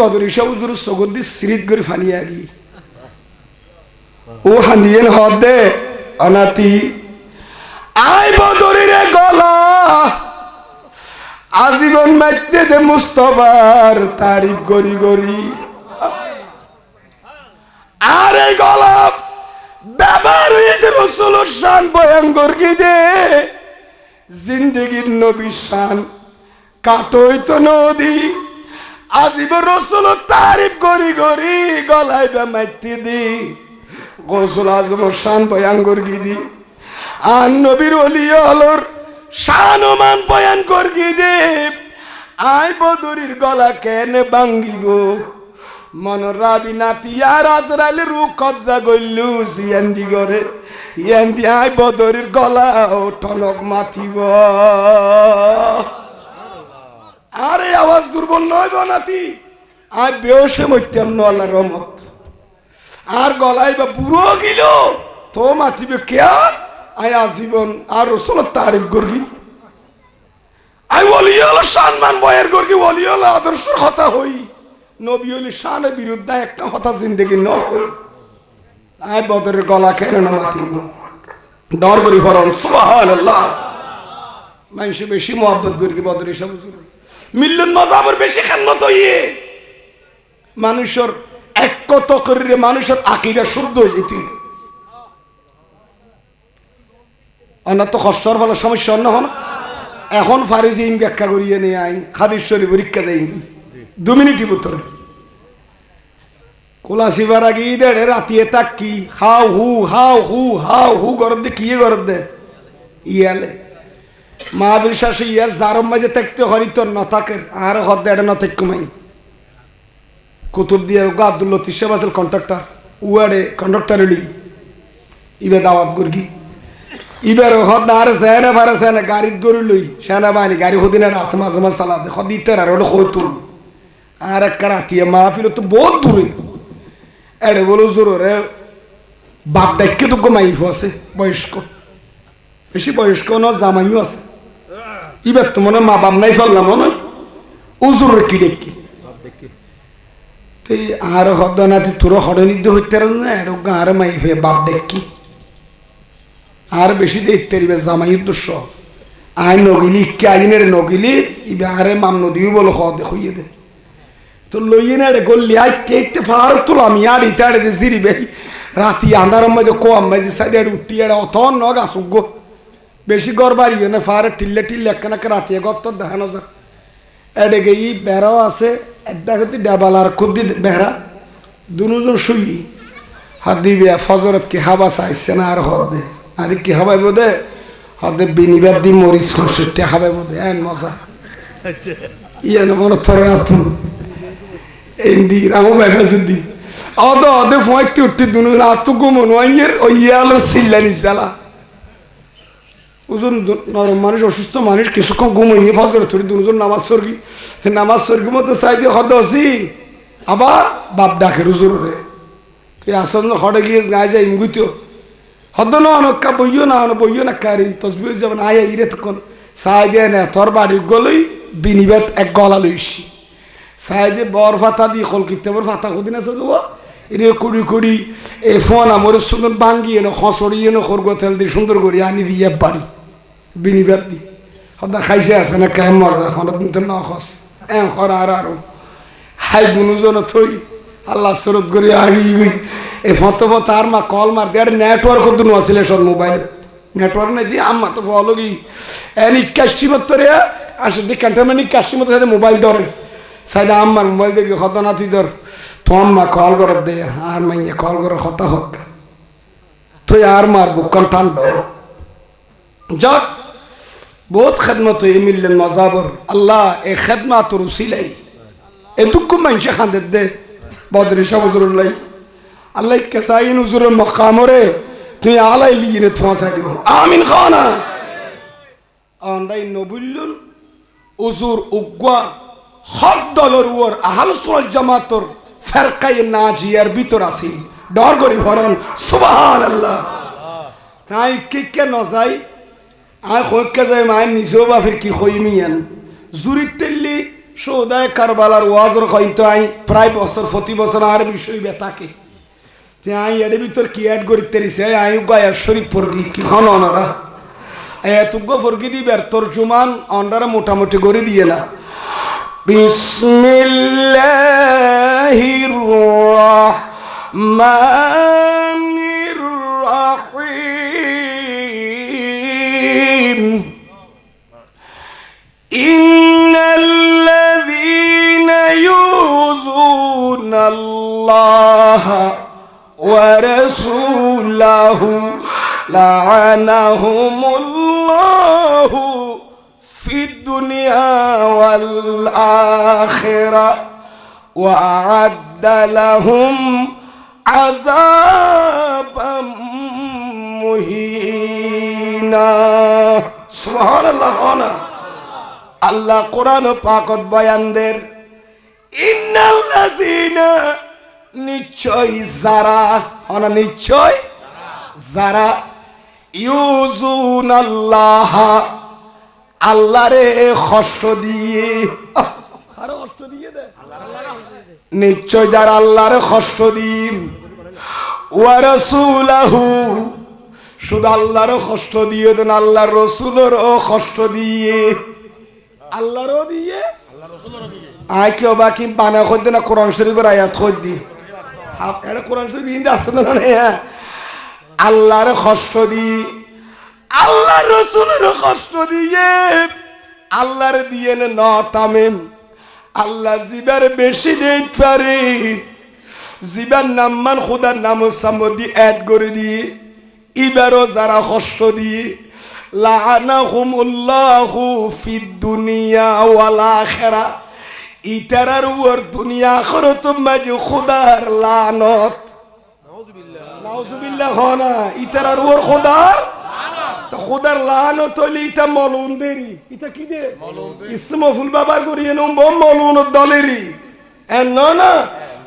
বদরি সবুজুর সগদি সিরিত করে ফানি আগি। ও হান্দিয়েন হদ দে অনাতি। আই বদরিরে গলা, আজীবন মাইতে দে মুস্তফার তারিফ গরি গরি। আর এই গলাপ ব্যবহার হয়েছে রসুলোর শান ভয়ঙ্কর কি দে? জিন্দগির নবী শান, কাটই তো নদী। আজিব রসুল তারিফ গরি গরি গলায় বেমাইতে দি। গোসল আজম শান ভয়ঙ্কর কি দি। আর নবীর অলি হলর শানমান বয়ান করি দে। আই বদরির গলা কেন ভাঙ্গিব? মন রাবি নাতি আর আজরাইল রু কবজা গইলু সিয়ান্দি গরে ইয়ান্দি আই বদরির গলা ও টনক মাথিব। দুর্বল নয় নাতি। আই বেহসে মত্যাম আল্লাহ রহমত। আর গলায় বা বুড়ো গিল, তো মাতিবে কেয়া? আই আজীবন, আর রসুল তারিফ করি আই ওলি হলো সম্মান বয়ের করি ওলি হলো কথা হই। নবী হলি শানের বিরুদ্ধে একটা কথা জিন্দগি ন আই বদরের গলা কেন না মাতি ডর করি আল্লাহ মানুষ বেশি মোহাব্বত করি বদরের সব মিল্লন মজাবর বেশি খান্নত হইয়ে। মানুষের এক কত করে মানুষের আকিরা শুদ্ধ যেত। অন্য তো কষ্টর ফলে সমস্যা অন্য হন। এখন ফারিজি ইম ব্যাখ্যা করিয়ে নিয়ে আইন খাদিশ্বরী পরীক্ষা যাই দু মিনিটই ভিতরে। কোলাসিবার আগে দেড়ে রাতিয়ে তাক কি? হাও হু হাও হু হাও হু, গরদ দে কিয়ে গরদ? দে ইয়ালে। মহাবীর শাসে ইয়ার জারম মাঝে থাকতে হরিত নথাকের আর হদ দেড়ে নথাক কমাই কুতুব দিয়ে আব্দুল লতিফ সাহেব আছিল কন্ট্রাক্টর, উয়ারে কন্ট্রাক্টর এলি। ইবে দাওয়াত গুরগি। ইবার হদ না আর সেনা ভারে সেনা গাড়িত গরু লই সেনা বাহিনী গাড়ি হদিন আসে মাঝে মাঝে সালা দে হদ ইতার আর ওটা হই তুল আর এক রাতিয়ে মাহফিল তো বহুত দূরে। এড়ে বলো জোর রে বাপ ডাক্কে তো গোমাই আছে, বয়স্ক। বেশি বয়স্ক ন জামাইও আছে। ইবার তো মনে মা বাপ নাই ফেললাম মনে উজুর কি তুই আর হদ না তোর হডনিদ্য হইতে না গাঁর মাই ফে বাপ দেখি। আর বেশি দেখতে রিবে জামাইয়ের দুঃস আই নগিলি ইকে আইনের নগিলি, ইবে আরে মাম নদীও বলো হ হইয়ে দে। তো লইয়ে না রে গল্লি, আই কেটে ফার তুলাম ইয়ার ইতাড়ে দে সিরি বে রাতি আন্ধার মাঝে কম মাঝে সাইডে উঠি এড়ে অত নগ আসুক গো। বেশি গড় বাড়ি না, ফারে টিল্লে টিল্লে একখানাকে রাতি গত দেখানো যাক। এডে গে ই বেড়াও আছে, একটা হতে ডাবালার খুদ্দি বেড়া। দুজন শুই। হাত দিবে ফজরত কি হাবা চাইছে না আর হদ? দে আর কি হাবাই বোধে? হদে বিনিবার দি মরি সংসটে হাবাই বোধে? এন মজা। ইয়ান মনে তোর রাত। এন্দি রামু বেগাছে দি অদ অদে ফয়তে উঠতে দুনু রাত গুমন, ওয়াইয়ের ওই ইয়ালো সিল্লানি চালা ওজন নরম মানুষ অসুস্থ মানুষ কিছুক্ষণ ঘুমাইয়ে ফজর থরি দুজন নামাজ সর্গি সে নামাজ সর্গি মতো চাই দিয়ে হদ আছি আবার বাপ ডাকে রুজুরে তুই আসন্ন হড়ে গিয়ে গায়ে যাই মুগুতো হদ না অনক্কা বইও না অন বইও না কারি তসবি যাবেন আয়া ইরে তখন চাই দিয়ে না তোর বাড়ি গলই বিনিবেদ এক গলা লইছি চাই দিয়ে বর ফাতা দি খল কিতাবর ফাতা কদিন আছে তো এনে কুড়ি কুড়ি এ ফোন আমার সুন্দর ভাঙ্গিয়ে না খসড়িয়ে না খরগো তেল দিয়ে সুন্দর করে আনি দিয়ে বাড়ি বিনিবেদ দি সদা খাইছে আছে না কেম মজা এখন কিন্তু ন খস এ খর আর আর হাই দুজন থই, আল্লাহ সরত করে আগে এই ফত আর মা কল মার দেড় নেটওয়ার্ক দুনো আসলে সব মোবাইল নেটওয়ার্ক নাই দিয়ে, আম্মা তো ফলো কি এন ইকাশি মতরে আসে দি ক্যান্টনমেন্ট ইকাশি মতো সাথে মোবাইল ধরে সাইডে আম্মার মোবাইল দেখি খত না তুই ধর তো আম্মা কল করে দে আর মাইয়ে কল করে খত হোক তুই আর মার বুকন ঠান্ড যাক বহুত খেদমত হয়ে মিললেন মজাবর। আল্লাহ এ খেদমা তোর উসিলাই এ দুঃখ মানুষে খাঁদের দে, বদরি সাবজুরুল্লাহ আল্লাহ কেসাইন উজুরের মকামরে, তুই আলাই লিয়ে থোঁসাই দিব। আমিন খানা আন্দাই নবুল্লুন উজুর উগ্বা হক দলর উয়র আহাল সুনাল জামাতর ফেরকাই নাজিয়ার ভিতর আসিল। ডর করি ফরন সুবহান আল্লাহ তাই কে কে নজাই আই খৈকে যাই মায়ের বা ফির কি খইমিয়ান জুরিত তেল্লি সৌদায় কারবালার ওয়াজর হয়তো আই, প্রায় বছর, প্রতি বছর আর বিষয় বেতাকে। তে আই এর ভিতর কি অ্যাড করি তেরিছে আই গায়া শরীফ ফরগি কি খন অনরা? এতুগ্য ফরগি দিবার তোর জুমান, অন্ডারা মোটামুটি করে দিয়ে না। বিসমিল্লাহির রহমানির الله ورسوله لعنهم الله في الدنيا والآخرة وأعد لهم عذابا مهينا سبحان الله هنا আল্লাহ কোরআন পাকত বয়ানদের ইন্নাল্লাযিনা নিশ্চয় যারা, অনা নিশ্চয় যারা ইউজুন আল্লাহ, আল্লাহরে কষ্ট দিয়ে আরও কষ্ট দিয়ে দে নিশ্চয় যারা আল্লাহরে কষ্ট দিন, ওয়া রাসূলাহু, শুধু আল্লাহর কষ্ট দিয়ে দেন, আল্লাহর রসুলেরও কষ্ট দিয়ে। আল্লাহরও দিয়ে? আয় কেউ বাকি বানা খদ্দে না, কোরআন শরীফের আয়াত খদ্দি আল্লাহর কষ্ট দি আল্লাহ রসুলের কষ্ট দিয়ে আল্লাহর দিয়ে ন তামিম আল্লাহ জিবার বেশি দিতে পারে জিবার নাম্মান খুদার নাম সাম্বদি অ্যাড করে দিয়ে ইবারও যারা কষ্ট দিয়ে লানাহুমুল্লাহু ফিদ দুনিয়া ওয়াল আখিরা ইতারার উপর দুনিয়া আখিরাত মাঝে খুদার লানত। নাউজুবিল্লাহ। হনা ইতারার উপর খুদার তো খুদার লানত হইলে ইটা মলুন দেরি। ইটা কি দে? ইসমফুল বাবার করিয়ে নম্ব মলুন দলেরই এন না না,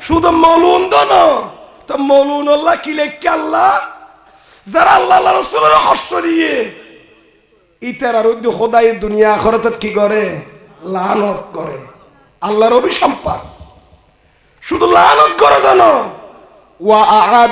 শুধু মলুন দন তো মলুন আল্লাহ কি লেখকে আল্লাহ? যারা আল্লাহ আল্লাহ রসুলের কষ্ট দিয়ে ইতার আর খোদাই দুনিয়া আখরাতত কি করে? লানত করে। আল্লাহর অভিসম্পাদ। শুধু লানত করে দেন ওয়া আহাদ